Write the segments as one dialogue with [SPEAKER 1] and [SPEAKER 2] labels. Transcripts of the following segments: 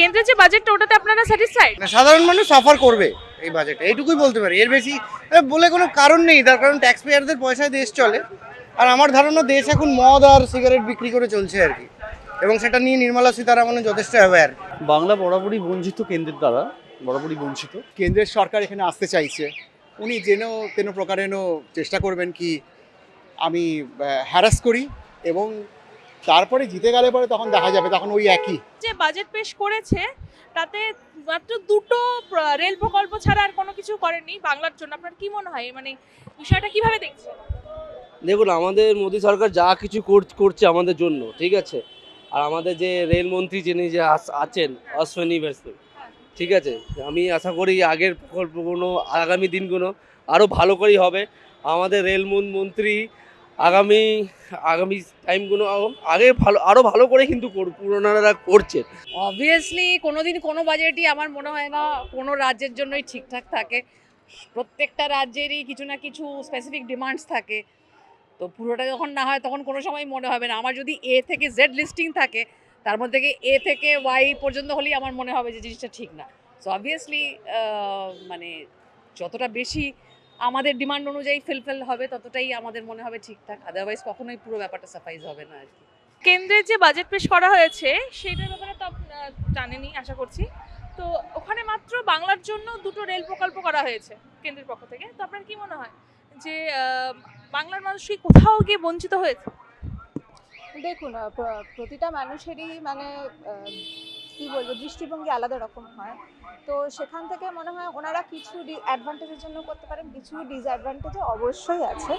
[SPEAKER 1] কেন্দ্রের যে বাজেটটা ওটাতে আপনারা স্যাটিসফাইড
[SPEAKER 2] না, সাধারণ মানুষ সাফার করবে এই বাজেটে এইটুকুই বলতে পারি। এর বেশি বলে কোনো কারণ নেই। তার কারণ ট্যাক্স পেয়ারদের পয়সায় দেশ চলে। আর আমার ধারণা দেশ এখন মদ আর সিগারেট বিক্রি করে চলছে আর কি। এবং সেটা নিয়ে নির্মলা সীতারামন যথেষ্ট অ্যাওয়্যার
[SPEAKER 3] বাংলা বরাবরই বঞ্চিত কেন্দ্রের দ্বারা বরাবরই বঞ্চিত।
[SPEAKER 4] কেন্দ্রের সরকার এখানে আসতে চাইছে। উনি যেন তেন প্রকারেণ চেষ্টা করবেন কি আমি হ্যারাস করি এবং তারপরে জিতে গেলে পরে তখন দেখা যাবে তখন ওই একই।
[SPEAKER 1] যে বাজেট পেশ করেছে তাতে মাত্র দুটো রেল প্রকল্প ছাড়া আর কোনো কিছু করেনি বাংলার জন্য। আপনার কি মনে হয়? মানে বিষয়টা কীভাবে দেখছেন?
[SPEAKER 5] দেখুন আমাদের মোদী সরকার যা কিছু করছে আমাদের জন্য ঠিক আছে? আর আমাদের যে রেলমন্ত্রী যিনি যে আস- আছেন অশ্বিনী বৈষ্ণব ঠিক আছে? আমি আশা করি আগের প্রকল্পগুলো আগামী দিনগুলো আরও ভালো করেই হবে। আমাদের রেল মন্ত্রী আগামী আগামী টাইমগুলো আগে ভালো আরও ভালো করে কিন্তু পুরোনারা করছে।
[SPEAKER 6] অবভিয়াসলি কোনোদিন কোনো বাজেটই আমার মনে হয় না কোনো রাজ্যের জন্যই ঠিকঠাক থাকে। প্রত্যেকটা রাজ্যেরই কিছু না কিছু স্পেসিফিক ডিমান্ডস থাকে। তো পুরোটা যখন না হয় তখন কোনো সময় মনে হবে না। আমার যদি এ থেকে জেড লিস্টিং থাকে, তার মধ্যে থেকে এ থেকে ওয়াই পর্যন্ত হলেই আমার মনে হবে যে জিনিসটা ঠিক না। সো অবভিয়াসলি মানে যতটা বেশি আমাদের ডিমান্ড অনুযায়ী ফিলফিল হবে ততটাই আমাদের মনে হবে ঠিকঠাক। আদারওয়াইজ কখনোই পুরো ব্যাপারটা সাফাইজ হবে না আর কি।
[SPEAKER 1] কেন্দ্রের যে বাজেট পেশ করা হয়েছে সেটার ব্যাপারে তো জানেনই আশা করছি। তো ওখানে মাত্র বাংলার জন্য দুটো রেল প্রকল্প করা হয়েছে কেন্দ্রের পক্ষ থেকে। তো আপনার কি মনে হয় যে বাংলার মানুষ কি কোথাও গিয়ে বঞ্চিত হয়েছে?
[SPEAKER 7] দেখুন প্রতিটা মানুষেরই মানে কি বলব, দৃষ্টিভঙ্গি আলাদা রকম হয়। তো সেখান থেকে মনে হয় ওনারা কিছু অ্যাডভান্টেজের জন্য করতে পারেন, কিছু ডিসঅ্যাডভান্টেজও অবশ্যই আছে।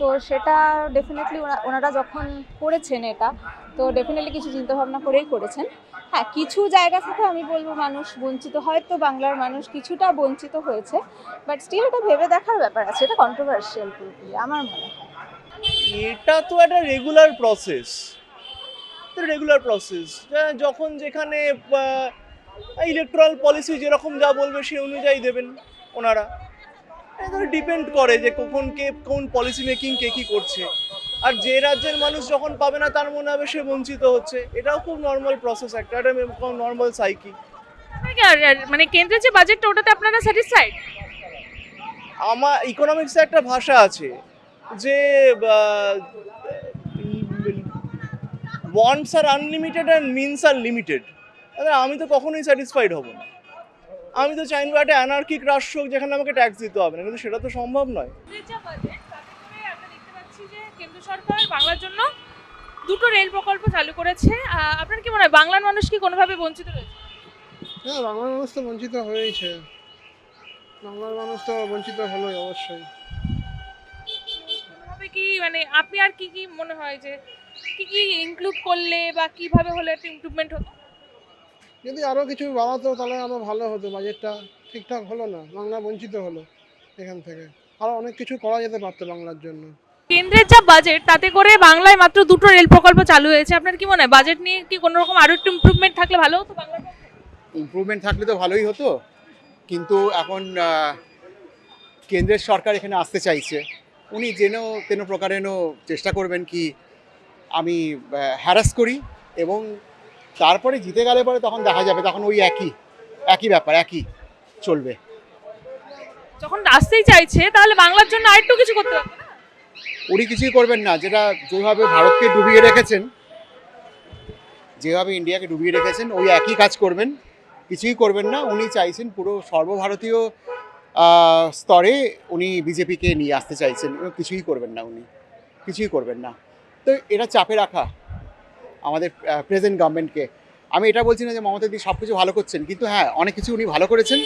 [SPEAKER 7] তো সেটা ডেফিনেটলি ওনারা যখন করেছেন এটা, তো ডেফিনেটলি কিছু চিন্তাভাবনা করেই করেছেন। হ্যাঁ কিছু জায়গা থেকে আমি বলব মানুষ বঞ্চিত, হয়তো বাংলার মানুষ কিছুটা বঞ্চিত হয়েছে বাট স্টিল এটা ভেবে দেখার ব্যাপার আছে, এটা কন্ট্রোভার্সিয়াল আমার মনে হয়।
[SPEAKER 8] এটা তো একটা রেগুলার প্রসেস রেগুলার প্রসেস যখন যেখানে ইলেকট্রাল পলিসি যেরকম যা বলবে সে অনুযায়ী দেবেন ওনারা। এটা ডিপেন্ড করে যে কখন কে কোন পলিসি মেকিং কে কি করছে। আর যে রাজ্যের মানুষ যখন পাবে না তার মনে হবে সে বঞ্চিত হচ্ছে। এটাও খুব নর্মাল প্রসেস একটা একটা নর্মাল সাইকি
[SPEAKER 1] মানে কেন্দ্রের যে বাজেটটা ওটাতে আপনারা স্যাটিসফাইড
[SPEAKER 8] আমার ইকোনমিক্সে একটা ভাষা আছে যে wants are unlimited and means are limited আমি তো কখনোই স্যাটিসফাইড হব না। আমি তো চাইব একটা অ্যানার্কিক রাষ্ট্র হোক যেখানে আমাকে ট্যাক্স দিতে হবে না কিন্তু সেটা তো সম্ভব নয়।
[SPEAKER 1] যে কেন্দ্র সরকার বাংলার জন্য দুটো রেল প্রকল্প চালু করেছে। আপনার কি মনে হয় বাংলার মানুষ কি কোনোভাবে বঞ্চিত রয়েছে?
[SPEAKER 2] হ্যাঁ বাংলার মানুষ তো বঞ্চিত হয়েইছে। বাংলার মানুষ তো বঞ্চিত হলোই অবশ্যই।
[SPEAKER 1] কোনোভাবে কি মানে আপনি আর কি কি মনে হয় যে কি কি ইনক্লুড করলে বা কীভাবে হলে একটা ইমপ্রুভমেন্ট হতো?
[SPEAKER 2] যদি আরও কিছু বাড়াতো তাহলে আরও ভালো হতো বাজেটটা ঠিকঠাক হলো না বাংলা বঞ্চিত হলো এখান থেকে। আরও অনেক কিছু করা যেতে পারতো বাংলার জন্য।
[SPEAKER 1] কেন্দ্রের যা বাজেট তাতে করে বাংলায় মাত্র দুটো রেল প্রকল্প চালু হয়েছে। আপনার কি মনে হয়? বাজেট নিয়ে কি কোনো রকম আরও একটু ইমপ্রুভমেন্ট থাকলে ভালো হতো বাংলার
[SPEAKER 4] ইমপ্রুভমেন্ট থাকলে তো ভালোই হতো কিন্তু এখন কেন্দ্রের সরকার এখানে আসতে চাইছে। উনি যেন তেন প্রকারেণ চেষ্টা করবেন কি আমি হ্যারাস করি এবং তারপরে জিতে গেলে পরে তখন দেখা যাবে তখন ওই একই একই ব্যাপার একই চলবে।
[SPEAKER 1] যখন আসতেই চাইছে তাহলে বাংলার জন্য আরেকটু কিছু করতে হবে
[SPEAKER 4] উনি কিছুই করবেন না যেটা যেভাবে ভারতকে ডুবিয়ে রেখেছেন যেভাবে ইন্ডিয়াকে ডুবিয়ে রেখেছেন ওই একই কাজ করবেন কিছুই করবেন না। উনি চাইছেন পুরো সর্বভারতীয় স্তরে উনি বিজেপিকে নিয়ে আসতে চাইছেন এবং কিছুই করবেন না উনি কিছুই করবেন না। তো এটা চাপে রাখা আমাদের প্রেজেন্ট গভর্নমেন্টকে আমি এটা বলছি না যে মমতা দি সব কিছু ভালো করছেন কিন্তু হ্যাঁ অনেক কিছু উনি ভালো করেছেন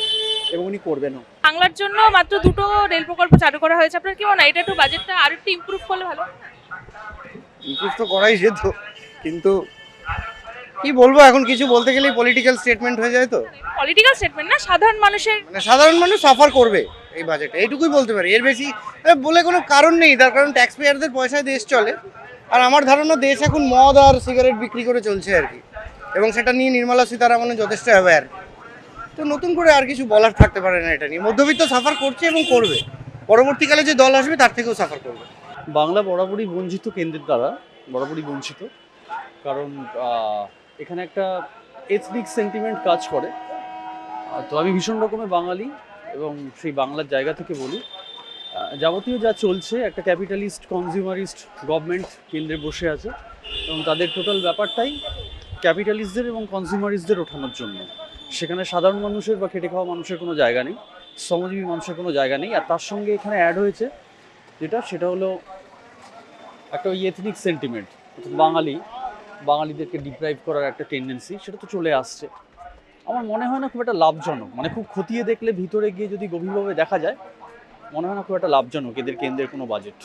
[SPEAKER 4] এবং উনি করবেনও।
[SPEAKER 1] বাংলার জন্য মাত্র দুটো রেল প্রকল্প চালু করা হয়েছে। আপনার কি মনে হয় এটা একটু বাজেটটা আরও একটু ইমপ্রুভ করলে ভালো?
[SPEAKER 2] ইমপ্রুভ তো করাই যেত কিন্তু কি বলব এখন কিছু বলতে গেলেই পলিটিক্যাল স্টেটমেন্ট হয়ে যায় তো।
[SPEAKER 1] পলিটিক্যাল স্টেটমেন্ট না সাধারণ মানুষের
[SPEAKER 2] মানে সাধারণ মানুষ সাফার করবে এই বাজেটে এইটুকুই বলতে পারি। এর বেশি বলে কোনো কারণ নেই তার কারণ ট্যাক্স পেয়ারদের পয়সায় দেশ চলে। আর আমার ধারণা দেশ এখন মদ আর সিগারেট বিক্রি করে চলছে আর কি। এবং সেটা নিয়ে নির্মলা সীতারামন যথেষ্ট অ্যাওয়্যার তো নতুন করে আর কিছু বলার থাকতে পারে না এটা নিয়ে। মধ্যবিত্ত সাফার করছে এবং করবে। পরবর্তীকালে যে দল আসবে, তার থেকেও সাফার করবে।
[SPEAKER 3] বাংলা বরাবরই বঞ্চিত কেন্দ্রের দ্বারা, বরাবরই বঞ্চিত। কারণ এখানে একটা এথনিক সেন্টিমেন্ট কাজ করে। তো আমি ভীষণ রকমের বাঙালি এবং সেই বাংলার জায়গা থেকে বলি। যাবতীয় যা চলছে, একটা ক্যাপিটালিস্ট কনজিউমারিস্ট গভর্নমেন্ট কেন্দ্রে বসে আছে এবং তাদের টোটাল ব্যাপারটাই ক্যাপিটালিস্টদের এবং কনজিউমারিস্টদের ওঠানোর জন্য। সেখানে সাধারণ মানুষের বা খেটে খাওয়া মানুষের কোনো জায়গা নেই, শ্রমজীবী মানুষের কোনো জায়গা নেই। আর তার সঙ্গে এখানে অ্যাড হয়েছে যেটা, সেটা হলো একটা ওই এথনিক সেন্টিমেন্ট বাঙালি, বাঙালিদেরকে ডিপ্রাইভ করার একটা টেন্ডেন্সি সেটা তো চলে আসছে। আমার মনে হয় না খুব একটা লাভজনক মানে খুব খতিয়ে দেখলে ভিতরে গিয়ে যদি গভীরভাবে দেখা যায় মনে হয় না খুব একটা লাভজনক এদের কেন্দ্রের কোনো বাজেট